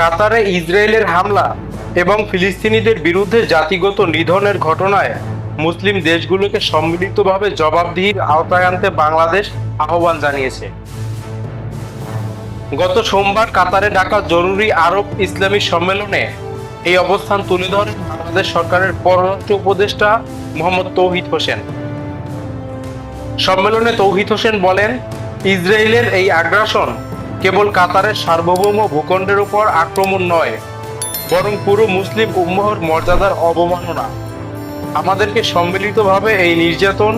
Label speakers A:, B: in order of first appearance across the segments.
A: কাতারে ইসরায়েলের হামলা এবং ফিলিস্তিনিদের বিরুদ্ধে জাতিগত নিধনের ঘটনায় মুসলিম দেশগুলোকে সম্মিলিতভাবে জবাবদিহির আওতায় আনতে বাংলাদেশ আহ্বান জানিয়েছে। গত সোমবার কাতারে ডাকা জরুরি আরব ইসলামী সম্মেলনে এই অবস্থান তুলে ধরেন বাংলাদেশ সরকারের পররাষ্ট্র উপদেষ্টা মোহাম্মদ তৌহিদ হোসেন। সম্মেলনে তৌহিদ হোসেন বলেন, ইসরায়েলের এই আগ্রাসন কেবল কাতারের সার্বভৌম ভূখণ্ডের উপর আক্রমণ নয়, বরং পুরো মুসলিম উম্মহর মর্যাদার অবমাননা। আমাদেরকে সম্মিলিতভাবে এই নির্যাতন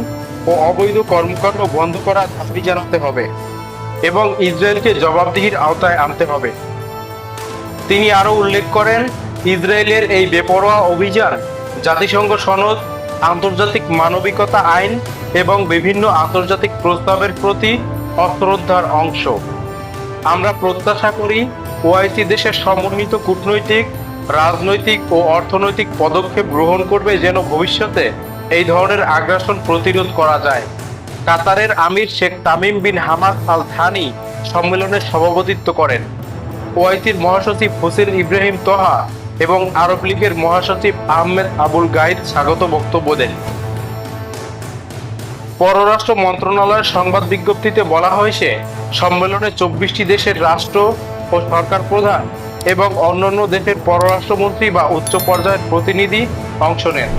A: ও অবৈধ কর্মকাণ্ড বন্ধ করার দাবি জানাতে হবে এবং ইসরায়েলকে জবাবদিহির আওতায় আনতে হবে। তিনি আরও উল্লেখ করেন, ইসরায়েলের এই বেপরোয়া অভিযান, জাতিসংঘ সনদ, আন্তর্জাতিক মানবিকতা আইন এবং বিভিন্ন আন্তর্জাতিক প্রস্তাবের প্রতি অশ্রদ্ধার অংশ। আমরা প্রত্যাশা করি ওআইসি দেশের সমন্বিত কূটনৈতিক, রাজনৈতিক ও অর্থনৈতিক পদক্ষেপ গ্রহণ করবে যেন ভবিষ্যতে এই ধরনের আগ্রাসন প্রতিরোধ করা যায়। কাতারের আমির Sheikh Tamim bin Hamad Al Thani সম্মেলনে সভাপতিত্ব করেন। ওআইসির মহাসচিব হোসেন ইব্রাহিম তোহা এবং আরব লীগের মহাসচিব আহমেদ আবুল গাইদ স্বাগত বক্তব্য দেন। পররাষ্ট্র মন্ত্রণালয়ের সংবাদ বিজ্ঞপ্তিতে বলা হয়েছে, সম্মেলনে চব্বিশটি দেশের রাষ্ট্র ও সরকার প্রধান এবং অন্যান্য দেশের পররাষ্ট্রমন্ত্রী বা উচ্চ পর্যায়ের প্রতিনিধি অংশ নেন।